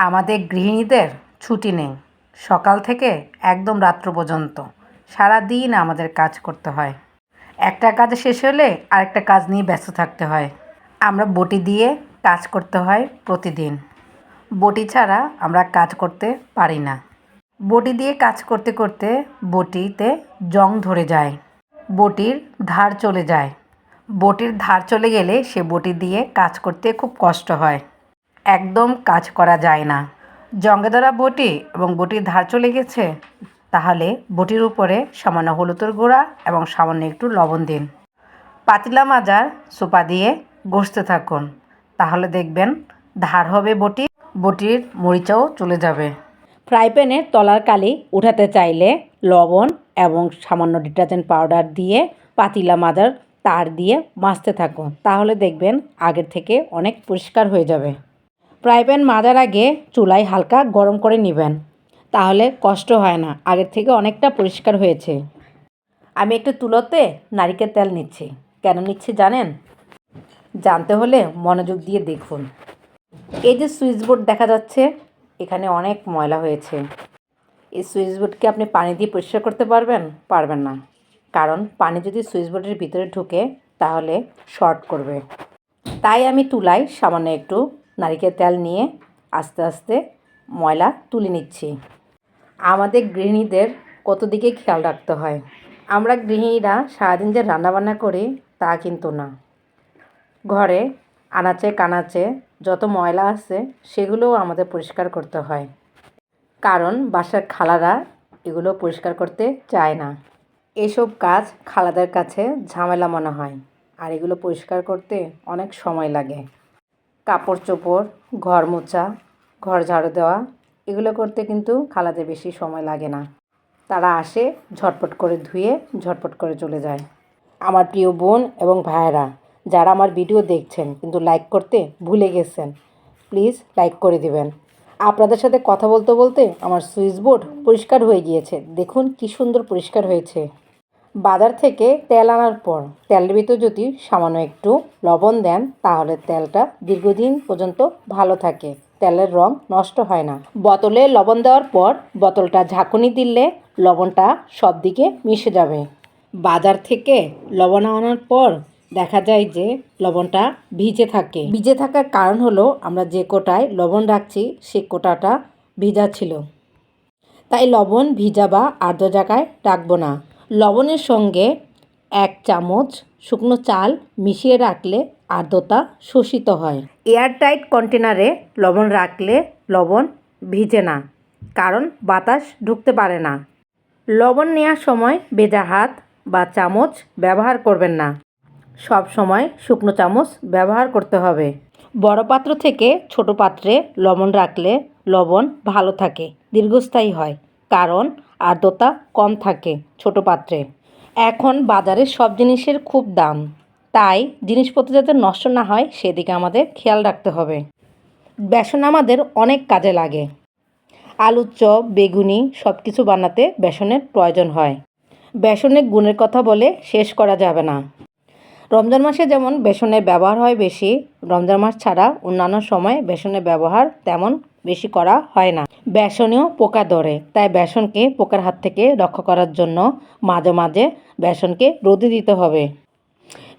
আমাদের গৃহিণীদের ছুটি নেই। সকাল থেকে একদম রাত্র পর্যন্ত। সারাদিন আমাদের কাজ করতে হয়। একটা কাজ শেষ হলে আরেকটা কাজ নিয়ে ব্যস্ত থাকতে হয়। আমরা বটি দিয়ে কাজ করতে হয় প্রতিদিন। বটি ছাড়া আমরা কাজ করতে পারি না। বটি দিয়ে কাজ করতে করতে বটিতে জং ধরে যায়। বটির ধার চলে যায়। বটির ধার চলে গেলে সে বটি দিয়ে কাজ করতে খুব কষ্ট হয়। একদম কাজ করা যায় না। জঙ্গে ধরা বটি এবং বটির ধার চলে গেছে। তাহলে বটির উপরে সামান্য হলুদের গুঁড়া এবং সামান্য একটু লবণ দিন। পাতিলা মাজার সোপা দিয়ে ঘষতে থাকুন। তাহলে দেখবেন ধার হবে বটি, বটির মরিচাও চলে যাবে। ফ্রাই প্যানের তলার কালি উঠাতে চাইলে লবণ এবং সামান্য ডিটারজেন্ট পাউডার দিয়ে পাতিলা মাজার তার দিয়ে মাজতে থাকুন। তাহলে দেখবেন আগের থেকে অনেক পরিষ্কার হয়ে যাবে। ফ্রাই প্যান মাজার আগে চুলায় হালকা গরম করে নেবেন। তাহলে কষ্ট হয় না, আগের থেকে অনেকটা পরিষ্কার হয়েছে। আমি একটু তুলোতে নারিকেল তেল নিচ্ছি। কেন নিচ্ছি জানেন? জানতে হলে মনোযোগ দিয়ে দেখুন। এই যে সুইচ বোর্ড দেখা যাচ্ছে, এখানে অনেক ময়লা হয়েছে। এই সুইচ বোর্ডকে আপনি পানি দিয়ে পরিষ্কার করতে পারবেন? পারবেন না। কারণ পানি যদি সুইচ বোর্ডের ভিতরে ঢুকে, তাহলে শর্ট করবে। তাই আমি তুলাই সামান্য একটু নারিকেল তেল নিয়ে আস্তে আস্তে ময়লা তুলে নিচ্ছি। আমাদের গৃহিণীদের কত দিকে খেয়াল রাখতে হয়? আমরা গৃহিণীরা সারাদিন যে রান্নাবান্না করি তা কিন্তু না। ঘরে আনাচে কানাচে যত ময়লা আছে সেগুলোও আমাদের পরিষ্কার করতে হয়। কারণ বাসার খালারা এগুলো পরিষ্কার করতে চায় না। এসব কাজ খালাদের কাছে ঝামেলা মনে হয়, আর এগুলো পরিষ্কার করতে অনেক সময় লাগে। কাপড় চোপড় ঘর মোছা ঘর ঝাড়ু দেওয়া, এগুলো করতে কিন্তু খালাদের বেশি সময় লাগে না। তারা আসে, ঝটপট করে ধুয়ে, ঝটপট করে চলে যায়। আমার প্রিয় বোন এবং ভাইয়েরা, যারা আমার ভিডিও দেখছেন কিন্তু লাইক করতে ভুলে গেছেন, প্লিজ লাইক করে দিবেন। আপনাদের সাথে কথা বলতে বলতে আমার সুইচ বোর্ড পরিষ্কার হয়ে গিয়েছে। দেখুন কি সুন্দর পরিষ্কার হয়েছে। বাজার থেকে তেল আনার পর তেলের ভিতর যদি সামান্য একটু লবণ দেন, তাহলে তেলটা দীর্ঘদিন পর্যন্ত ভালো থাকে। তেলের রং নষ্ট হয় না। বোতলে লবণ দেওয়ার পর বোতলটা ঝাঁকুনি দিলে লবণটা সব দিকে মিশে যাবে। বাজার থেকে লবণ আনার পর দেখা যায় যে লবণটা ভিজে থাকে। ভিজে থাকার কারণ হলো আমরা যে কোটায় লবণ রাখছি, সে কোটাটা ভিজা ছিল। তাই লবণ ভিজা বা আর্দ্র জায়গায় রাখব না। লবণের সঙ্গে এক চামচ শুকনো চাল মিশিয়ে রাখলে আর্দ্রতা শোষিত হয়। এয়ারটাইট কন্টেনারে লবণ রাখলে লবণ ভিজে না, কারণ বাতাস ঢুকতে পারে না। লবণ নেওয়ার সময় ভেজা হাত বা চামচ ব্যবহার করবেন না। সব সময় শুকনো চামচ ব্যবহার করতে হবে। বড় পাত্র থেকে ছোট পাত্রে লবণ রাখলে লবণ ভালো থাকে, দীর্ঘস্থায়ী হয়, কারণ আর্দ্রতা কম থাকে ছোট পাত্রে। এখন বাজারে সব জিনিসের খুব দাম। তাই জিনিসপত্র যাতে নষ্ট না হয়, সেদিকে আমাদের খেয়াল রাখতে হবে। বেসন আমাদের অনেক কাজে লাগে। আলুর চপ, বেগুনি সব কিছু বানাতে বেসনের প্রয়োজন হয়। বেসনের গুণের কথা বলে শেষ করা যাবে না। রমজান মাসে যেমন বেসনের ব্যবহার হয় বেশি, রমজান মাস ছাড়া অন্যান্য সময় বেসনের ব্যবহার তেমন বেশি করা হয় না। বেসনেও পোকা ধরে, তাই বেসনকে পোকার হাত থেকে রক্ষা করার জন্য মাঝে মাঝে বেসনকে রোদে দিতে হবে।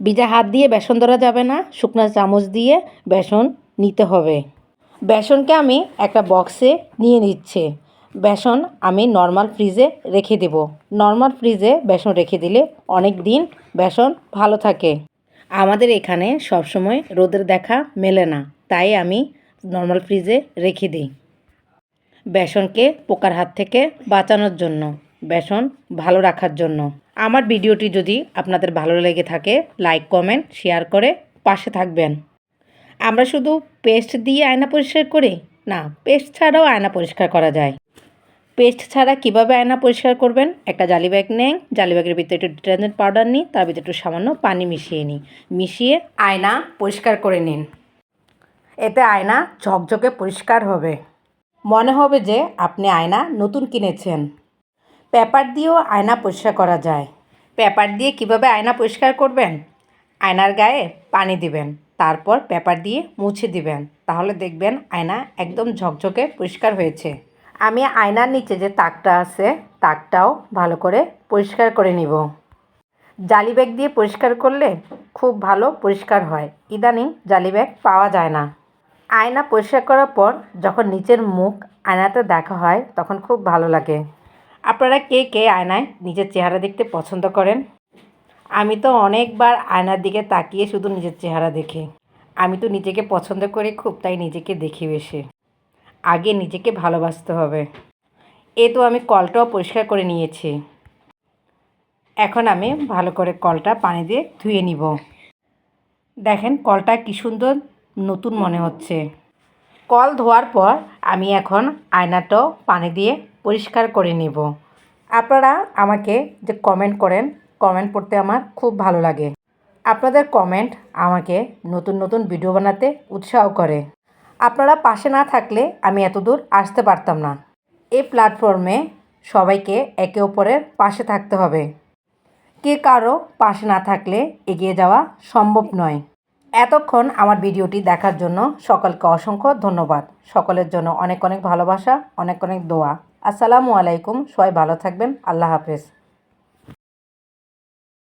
ভিজা হাত দিয়ে বেসন ধরা যাবে না, শুকনো চামচ দিয়ে বেসন নিতে হবে। বেসনকে আমি একটা বক্সে নিয়ে নিচ্ছে। বেসন আমি নর্মাল ফ্রিজে রেখে দেব। নর্মাল ফ্রিজে বেসন রেখে দিলে অনেক দিন বেসন ভালো থাকে। আমাদের এখানে সবসময় রোদের দেখা মেলে না, তাই আমি নর্মাল ফ্রিজে রেখে দিই। বেসনকে পোকার হাত থেকে বাঁচানোর জন্য, বেসন ভালো রাখার জন্য। আমার ভিডিওটি যদি আপনাদের ভালো লেগে থাকে লাইক কমেন্ট শেয়ার করে পাশে থাকবেন। আমরা শুধু পেস্ট দিয়ে আয়না পরিষ্কার করি? না পেস্ট ছাড়াও আয়না পরিষ্কার করা যায়। পেস্ট ছাড়া কীভাবে আয়না পরিষ্কার করবেন? একটা জালি ব্যাগ নেন, জালি ব্যাগের ভিতরে একটু ডিটারজেন্ট পাউডার নিই তার ভিতরে একটু সামান্য পানি মিশিয়ে নিই মিশিয়ে আয়না পরিষ্কার করে নিন। এতে আয়না ঝকঝকে পরিষ্কার হবে। মনে হবে যে আপনি আয়না নতুন কিনেছেন। পেপার দিয়েও আয়না পরিষ্কার করা যায়। পেপার দিয়ে কীভাবে আয়না পরিষ্কার করবেন? আয়নার গায়ে পানি দিবেন, তারপর পেপার দিয়ে মুছে দিবেন, তাহলে দেখবেন আয়না একদম ঝকঝকে পরিষ্কার হয়েছে। আমি আয়নার নিচে যে তাকটা আছে, তাকটাও ভালো করে পরিষ্কার করে নিব। জালি ব্যাগ দিয়ে পরিষ্কার করলে খুব ভালো পরিষ্কার হয়। ইদানিং জালি ব্যাগ পাওয়া যায় না। আয়না পরিষ্কার করার পর যখন নিচের মুখ আয়নাতে দেখা হয়, তখন খুব ভালো লাগে। আপনারা কে কে আয়নায় নিজের চেহারা দেখতে পছন্দ করেন? আমি তো অনেকবার আয়নার দিকে তাকিয়ে শুধু নিজের চেহারা দেখি। আমি তো নিজেকে পছন্দ করি খুব, তাই নিজেকে দেখি বেশি। আগে নিজেকে ভালোবাসতে হবে। এ তো আমি কলটাও পরিষ্কার করে নিয়েছি। এখন আমি ভালো করে কলটা পানি দিয়ে ধুয়ে নিব। দেখেন কলটা কি সুন্দর নতুন মনে হচ্ছে। কল ধোয়ার পর আমি এখন আয়নাটাও পানি দিয়ে পরিষ্কার করে নিব। আপনারা আমাকে যে কমেন্ট করেন কমেন্ট পড়তে আমার খুব ভালো লাগে। আপনাদের কমেন্ট আমাকে নতুন নতুন ভিডিও বানাতে উৎসাহ করে। আপনারা পাশে না থাকলে আমি এত দূর আসতে পারতাম না। এই প্ল্যাটফর্মে সবাইকে একে অপরের পাশে থাকতে হবে। কে কারও পাশে না থাকলে এগিয়ে যাওয়া সম্ভব নয়। এতক্ষণ আমার ভিডিওটি দেখার জন্য সকলকে অসংখ্য ধন্যবাদ। সকলের জন্য অনেক অনেক ভালোবাসা, অনেক অনেক দোয়া। আসসালামু আলাইকুম, সবাই ভালো থাকবেন। আল্লাহ হাফেজ।